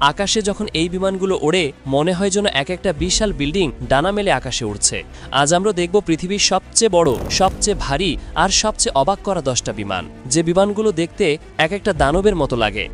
আকাশে যখন এই বিমানগুলো ওড়ে, মনে হয় যেন এক একটা বিশাল বিল্ডিং ডানা মেলে আকাশে উড়ছে। আজ আমরা দেখব পৃথিবীর সবচেয়ে বড়, সবচেয়ে ভারী আর সবচেয়ে অবাক করা দশটা বিমান, যে বিমানগুলো দেখতে এক একটা দানবের মতো লাগে।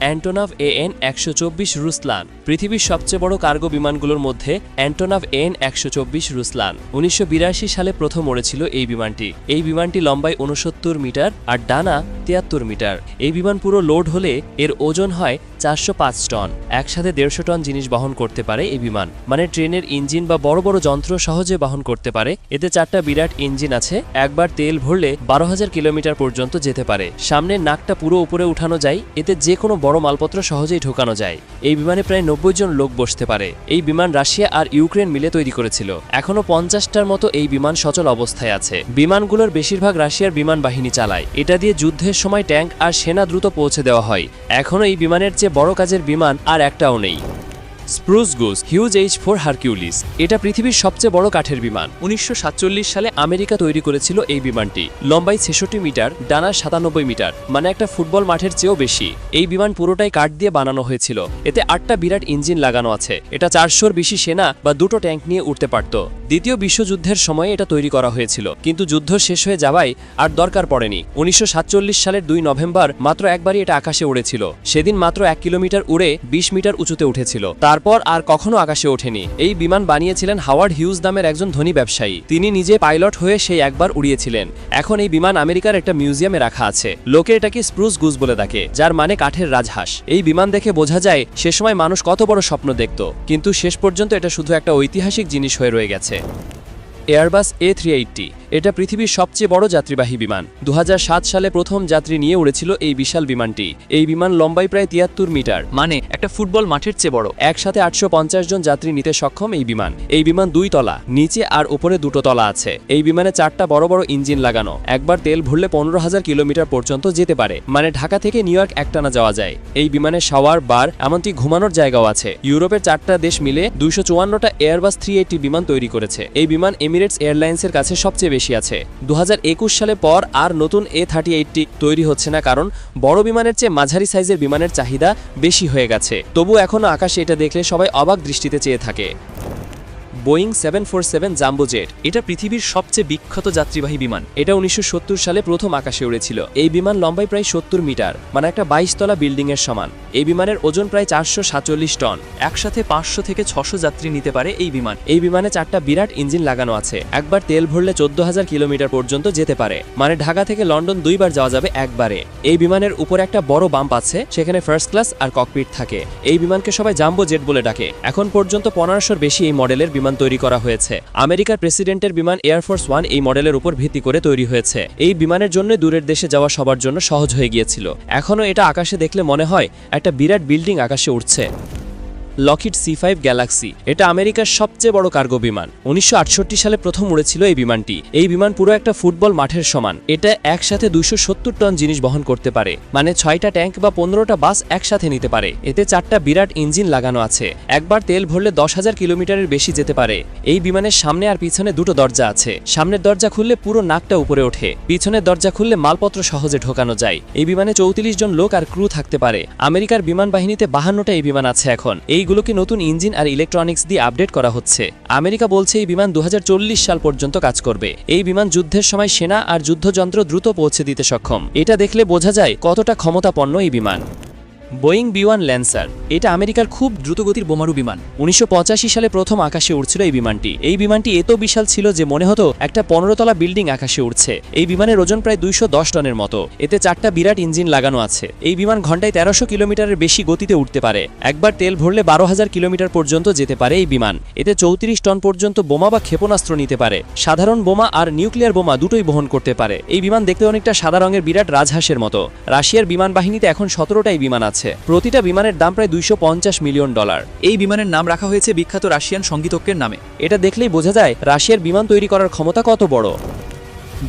অ্যান্টোনাভ এন একশো চব্বিশ রুসলান, পৃথিবীর সবচেয়ে বড় কার্গো বিমানগুলোর মধ্যে অ্যান্টোনাভ এন একশো চব্বিশ রুসলান। উনিশশো বিরাশি সালে প্রথম উড়েছিল এই বিমানটি। এই বিমানটি লম্বায় উনসত্তর মিটার আর ডানা তিয়াত্তর মিটার। এই বিমান পুরো লোড হলে এর ওজন হয় চারশো পাঁচ টন। একসাথে দেড়শো টন জিনিস বহন করতে পারে এই বিমান। মানে ট্রেনের ইঞ্জিন বা বড় বড় যন্ত্র সহজে বহন করতে পারে। এতে চারটা বিরাট ইঞ্জিন আছে। একবার তেল ভরলে বারো হাজার কিলোমিটার পর্যন্ত যেতে পারে। সামনের নাকটা পুরো উপরে উঠানো যায়। এতে যে কোনো বড় মালপত্র সহজেই ঢোকানো যায়। এই বিমানে প্রায় নব্বই জন লোক বসতে পারে। এই বিমান রাশিয়া আর ইউক্রেন মিলে তৈরি করেছিল। এখনও পঞ্চাশটার মতো এই বিমান সচল অবস্থায় আছে। বিমানগুলোর বেশিরভাগ রাশিয়ার বিমান বাহিনী চালায়। এটা দিয়ে যুদ্ধের সময় ট্যাঙ্ক আর সেনা দ্রুত পৌঁছে দেওয়া হয়। এখনও এই বিমানের চেয়ে বড় কাজের বিমান আর একটাও নেই। Spruce goose Hughes H four Hercules. এটা পৃথিবীর সবচেয়ে বড় কাঠের বিমান। উনিশশো সালে আমেরিকা তৈরি করেছিল এই বিমানটি। লম্বাই ছেষট্টি মিটার, ডানা সাতানব্বই মিটার মানে একটা ফুটবল মাঠের চেয়েও বেশি। এই বিমান পুরোটাই কাঠ দিয়ে বানানো হয়েছিল। এতে আটটা বিরাট ইঞ্জিন লাগানো আছে। এটা চারশোর বেশি সেনা বা দুটো ট্যাঙ্ক নিয়ে উঠতে পারত। দ্বিতীয় বিশ্বযুদ্ধের সময়ে এটা তৈরি করা হয়েছিল। কিন্তু যুদ্ধ শেষ হয়ে যাওয়ায় আর দরকার পড়েনি। উনিশশো সাতচল্লিশ সালের দুই নভেম্বর মাত্র একবারই এটা আকাশে উড়েছিল। সেদিন মাত্র এক কিলোমিটার উড়ে বিশ মিটার উঁচুতে উঠেছিল। তারপর আর কখনো আকাশে ওঠেনি। এই বিমান বানিয়েছিলেন হাওয়ার্ড হিউজ নামের একজন ধনী ব্যবসায়ী। তিনি নিজে পাইলট হয়ে সেই একবার উড়িয়েছিলেন। এখন এই বিমান আমেরিকার একটা মিউজিয়ামে রাখা আছে। লোকে এটাকে স্প্রুস গুজ বলে ডাকে, যার মানে কাঠের রাজহাঁস। এই বিমান দেখে বোঝা যায়, সে সময় মানুষ কত বড় স্বপ্ন দেখত। কিন্তু শেষ পর্যন্ত এটা শুধু একটা ঐতিহাসিক জিনিস হয়ে রয়ে গেছে। Airbus A three eighty. এটা পৃথিবীর সবচেয়ে বড় যাত্রীবাহী বিমান। দু হাজার সাত সালে প্রথম যাত্রী নিয়ে উড়েছিল এই বিশাল বিমানটি। এই বিমান লম্বাই প্রায় তিয়াত্তর মিটার। মানে একটা ফুটবল মাঠের চেয়ে বড়। একসাথে আটশো পঞ্চাশ জন যাত্রী নিতে সক্ষম এই বিমান। এই বিমান দুই তলা নিচে আর উপরে দুটো তলা আছে। এই বিমানে চারটা বড় বড় ইঞ্জিন লাগানো। একবার তেল ভরলে পনেরো হাজার কিলোমিটার পর্যন্ত যেতে পারে। মানে ঢাকা থেকে নিউ ইয়র্ক একটানা যাওয়া যায়। এই বিমানে শাওয়ার বার এমনকি ঘুমানোর জায়গাও আছে। ইউরোপের চারটা দেশ মিলে দুইশো চুয়ান্নটা এয়ারবাস থ্রি বিমান তৈরি করেছে। এই বিমান এমিরেটস এয়ারলাইন্সের কাছে সবচেয়ে বেশি আছে। দু হাজার একুশ সালে পর আর নতুন এ থার্টি এইটটি তৈরি হচ্ছে না কারণ বড় বিমানের চেয়ে মাঝারি সাইজের বিমানের চাহিদা বেশি হয়ে গেছে। তবু এখনও আকাশে এটা দেখলে সবাই অবাক দৃষ্টিতে চেয়ে থাকে। Boeing seven four seven jumbo jet এটা পৃথিবীর সবচেয়ে বিখ্যাত যাত্রীবাহী বিমান। এটা উনিশশো সত্তর সালে প্রথম আকাশে উড়েছিল। এই বিমান লম্বাই প্রায় সত্তর মিটার মানে একটা বাইশ তলা বিল্ডিং এর সমান। এই বিমানের ওজন প্রায় চারশো সাতচল্লিশ টন। একসাথে পাঁচশো থেকে ছশো যাত্রী নিতে পারে এই বিমান। এই বিমানে চারটা বিরাট ইঞ্জিন লাগানো আছে। একবার তেল ভরলে চোদ্দ হাজার কিলোমিটার পর্যন্ত যেতে পারে। মানে ঢাকা থেকে লন্ডন দুইবার যাওয়া যাবে একবারে। এই বিমানের উপরে একটা বড় বাম্প আছে, সেখানে ফার্স্ট ক্লাস আর ককপিট থাকে। এই বিমানকে সবাই জাম্বো জেট বলে ডাকে। এখন পর্যন্ত পনেরোশোর বেশি এই মডেলের বিমান তৈরি করা হয়েছে। আমেরিকার প্রেসিডেন্টের বিমান এয়ারফোর্স ওয়ান এই মডেলের উপর ভিত্তি করে তৈরি হয়েছে। এই বিমানের জন্য দূরের দেশে যাওয়া সবার জন্য সহজ হয়ে গিয়েছিল। এখনও এটা আকাশে দেখলে মনে হয় একটা বিরাট বিল্ডিং আকাশে উঠছে লকিড সি ফাইভ গ্যালাক্সি এটা আমেরিকার সবচেয়ে বড় কার্গো বিমান। উনিশশো আটষট্টি সালে প্রথম উড়েছিল এই বিমানটি। এই বিমান পুরো একটা ফুটবল মাঠের সমান। এটা একসাথে দুইশো সত্তর টন জিনিস বহন করতে পারে। মানে ছয়টা ট্যাঙ্ক বা পনেরোটা বাস একসাথে নিতে পারে। এতে চারটা বিরাট ইঞ্জিন লাগানো আছে। একবার তেল ভরলে দশ হাজার কিলোমিটারের বেশি যেতে পারে। এই বিমানের সামনে আর পিছনে দুটো দরজা আছে। সামনের দরজা খুললে পুরো নাকটা উপরে ওঠে। পিছনের দরজা খুললে মালপত্র সহজে ঢোকানো যায়। এই বিমানে চৌত্রিশ জন লোক আর ক্রু থাকতে পারে। আমেরিকার বিমান বাহিনীতে বাহান্নটা এই বিমান আছে এখন। এইগুলোকে নতুন ইঞ্জিন আর ইলেকট্রনিক্স দিয়ে আপডেট করা হচ্ছে। আমেরিকা বলছে এই বিমান দু হাজার চল্লিশ সাল পর্যন্ত কাজ করবে। এই বিমান যুদ্ধের সময় সেনা আর যুদ্ধযন্ত্র দ্রুত পৌঁছে দিতে সক্ষম। এটা দেখলে বোঝা যায় কতটা ক্ষমতাপন্ন এই বিমান। বোয়িং বি ওয়ান ল্যান্সার, এটা আমেরিকার খুব দ্রুতগতির বোমারু বিমান। উনিশশো পঁচাশি সালে প্রথম আকাশে উড়ছিল এই বিমানটি। এই বিমানটি এত বিশাল ছিল যে মনে হতো একটা পনেরো তলা বিল্ডিং আকাশে উঠছে এই বিমানের ওজন প্রায় দুইশো দশ টনের মতো। এতে চারটা বিরাট ইঞ্জিন লাগানো আছে। এই বিমান ঘন্টায় তেরোশো কিলোমিটারের বেশি গতিতে উঠতে পারে। একবার তেল ভরলে বারো হাজার কিলোমিটার পর্যন্ত যেতে পারে এই বিমান। এতে চৌত্রিশ টন পর্যন্ত বোমা বা ক্ষেপণাস্ত্র নিতে পারে। সাধারণ বোমা আর নিউক্লিয়ার বোমা দুটোই বহন করতে পারে। এই বিমান দেখতে অনেকটা সাদা রঙের বিরাট রাজহাঁসের মতো। রাশিয়ার বিমান বাহিনীতে এখন সতেরোটাই বিমান আছে। প্রতিটা বিমানের দাম প্রায় দুইশো পঞ্চাশ মিলিয়ন ডলার। এই বিমানের নাম রাখা হয়েছে বিখ্যাত রাশিয়ান সঙ্গীতজ্ঞের নামে। এটা দেখলেই বোঝা যায় রাশিয়ার বিমান তৈরি করার ক্ষমতা কত বড়।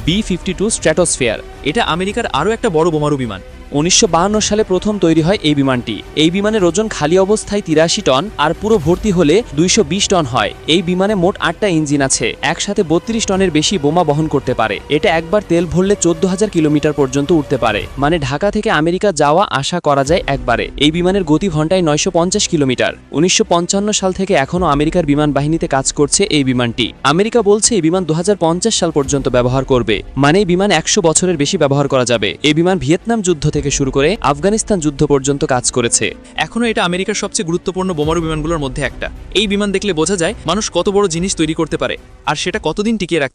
B fifty two stratosphere. এটা আমেরিকার আরও একটা বড় বোমারু বিমান। উনিশশো সালে প্রথম তৈরি হয় এই বিমানটি। এই বিমানের ওজন খালি অবস্থায় তিরাশি টন আর পুরো ভর্তি হলে দুইশো বিশ টন হয়। এই বিমানে মোট আটটা ইঞ্জিন আছে, একসাথে বত্রিশ টনের বেশি বোমা বহন করতে পারে। এটা একবার তেল ভরলে চোদ্দ হাজার কিলোমিটার পর্যন্ত উঠতে পারে। মানে ঢাকা থেকে আমেরিকা যাওয়া আশা করা যায় একবারে। এই বিমানের গতি ঘন্টায় নয়শো পঞ্চাশ কিলোমিটার। উনিশশো পঞ্চান্ন সাল থেকে এখনও আমেরিকার বিমান বাহিনীতে কাজ করছে এই বিমানটি। আমেরিকা বলছে, এই বিমান দু হাজার পঞ্চাশ সাল পর্যন্ত ব্যবহার করবে। মানে এই বিমান একশো বছরের বেশি ব্যবহার করা যাবে। এই বিমান ভিয়েতনাম যুদ্ধ থেকে শুরু করে আফগানিস্তান যুদ্ধ পর্যন্ত কাজ করেছে। এখনও এটা আমেরিকার সবচেয়ে গুরুত্বপূর্ণ বোমারু বিমানগুলোর মধ্যে একটা। এই বিমান দেখলে বোঝা যায় মানুষ কত বড় জিনিস তৈরি করতে পারে, আর সেটা কতদিন টিকিয়ে রাখতে